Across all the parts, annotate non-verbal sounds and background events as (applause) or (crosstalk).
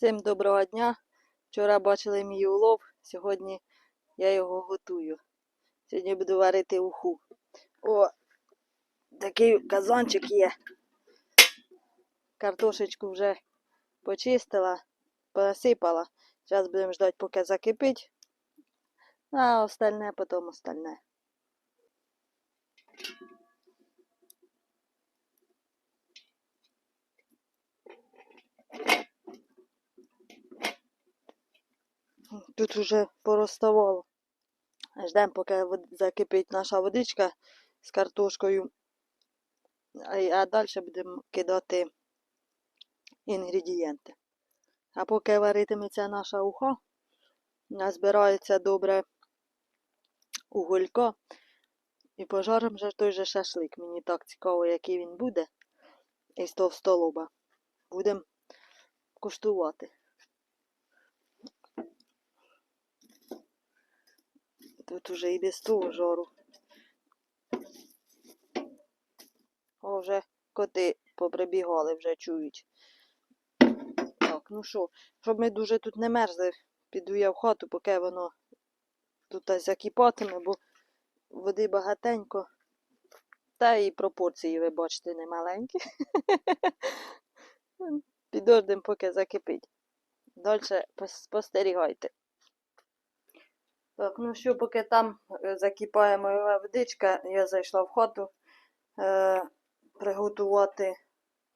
Всім доброго дня. Вчора бачили мій улов, сьогодні я його готую. Сьогодні буду варити уху. О, такий казанчик є. Картошечку вже почистила, посипала. Зараз будемо ждати, поки закипить. А остальне потім остальне. Тут уже пороставало. Ждемо, поки закипить наша водичка з картошкою. А, далі будемо кидати інгредієнти. А поки варитиметься наша уха, назбирається добре уголько. І пожаримо вже той же шашлик. Мені так цікаво, який він буде. Із товстолоба. Будемо куштувати. Тут уже і без того жару. О, вже коти поприбігали, вже чують. Так, ну що, щоб ми дуже тут не мерзли, піду я в хату, поки воно тут аж закипатиме, бо води багатенько. Та і пропорції, ви бачите, немаленькі. (laughs) Підождемо, поки закипить. Далі спостерігайте. Так, ну що, поки там е, закипає моя водичка, я зайшла в хату е, приготувати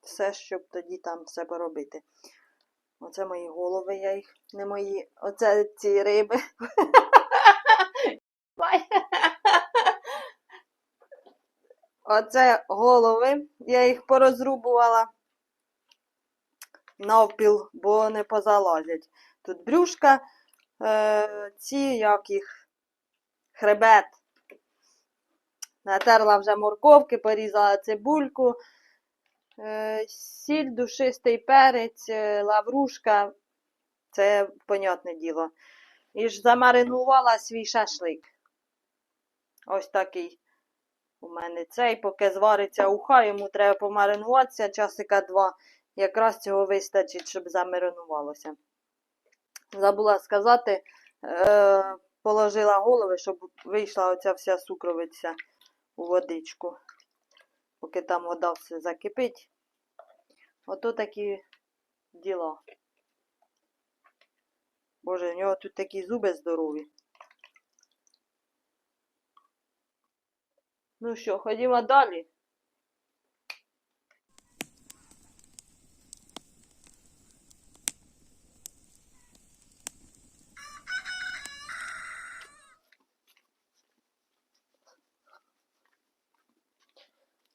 все, щоб тоді там все поробити. Оце мої голови, я їх не мої. Оце ці риби. Оце голови. Я їх порозрубувала навпіл, бо не позалазять. Тут брюшка, е, ці як їх хребет. Натерла вже морковки, порізала цибульку, е, сіль, душистий перець, е, лаврушка. Це понятне діло. І ж замаринувала свій шашлик. Ось такий у мене цей, поки звариться уха, йому треба помаринуватися часика два. Якраз цього вистачить, щоб замаринувалося. Забула сказати, е, положила голови, щоб вийшла оця вся сукровиця у водичку. Поки там вода все закипить. Ото такі діла. Боже, у нього тут такі зуби здорові. Ну що, ходімо далі.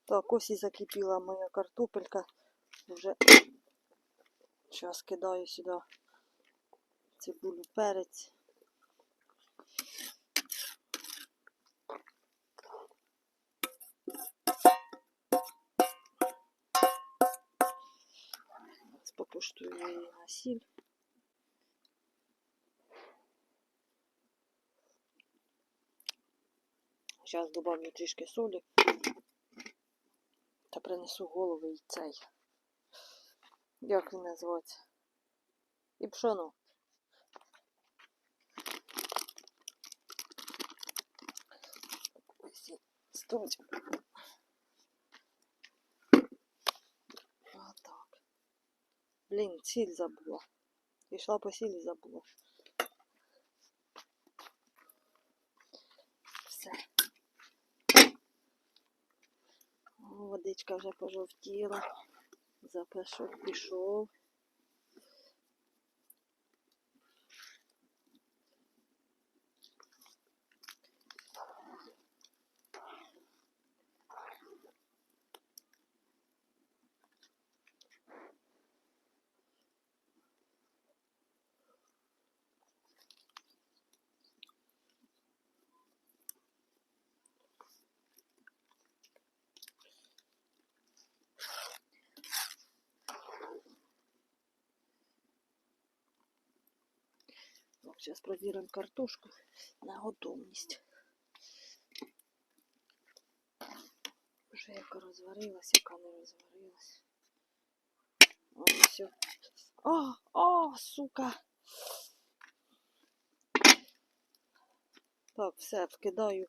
Так, ось і закипіла моя картопелька. Вже зараз кидаю сюди цибулю, перець. Попуштую її на сіль. Зараз добавлю трішки солі принесу голови і цей. Як він називається? І пшоно. Ось і стуть. Отак. Блін, сіль забула. Пішла по сілі забула. Все. О, вже пожовтіла. Запашок пішов. Зараз провіримо картошку на готовність. Вже яка розварилась, яка не розварилась. Ось все. О, о, сука. Так, все, вкидаю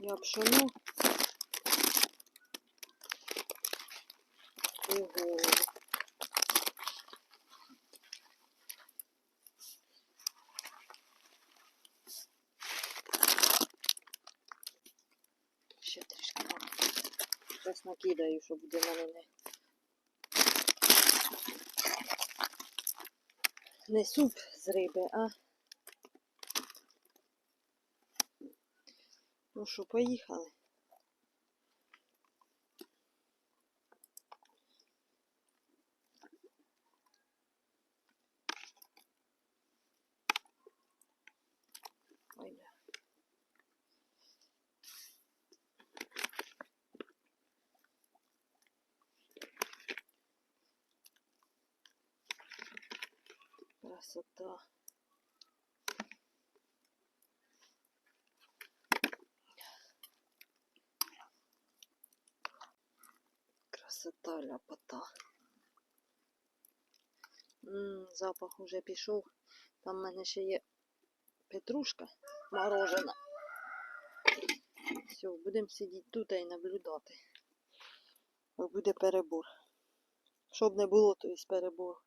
я пшону. І голову. Ще трішки. дам. Зараз накидаю, щоб буде в мене не. Не суп з риби, а. Ну що, поїхали. Ой, бля. Красота. Красота ляпота. М, запах уже пішов. Там в мене ще є петрушка морожена. Все, будемо сидіти тут і наблюдати. Буде перебор. Щоб не було, то є перебор.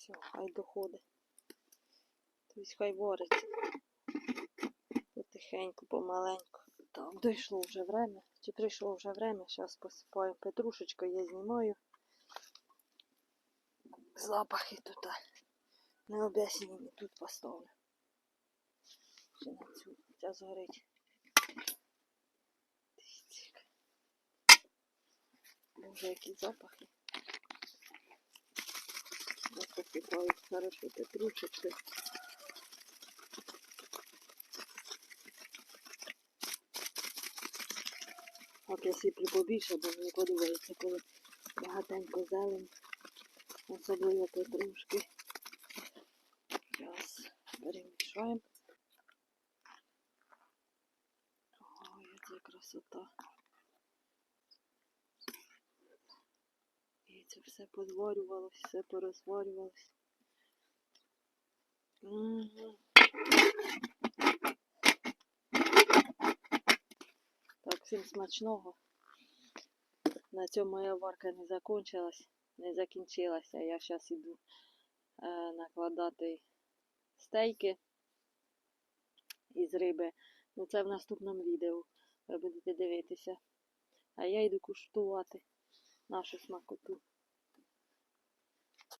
Все, хай доходить. Тобто хай вариться. Потихеньку, помаленьку. Так, дійшло вже время. Чи прийшло вже время? Зараз посипаю петрушечку, я знімаю. Запахи тут. Не об'яснені, тут поставлю. Ще на цю. Ця згорить. Боже, які запахи. Ось посипають хорошо петрушечки. От я сиплю побільше, бо мені подобається, коли багатенько зелень, особливо петрушки. Зараз перемішаємо. Ой, яка красота. І це все подварювалось, все порозварювалось. Так, всім смачного. На цьому моя варка не закончилась, не закінчилася. Я зараз іду е, накладати стейки із риби. Ну це в наступному відео. Ви будете дивитися. А я йду куштувати нашу смакоту.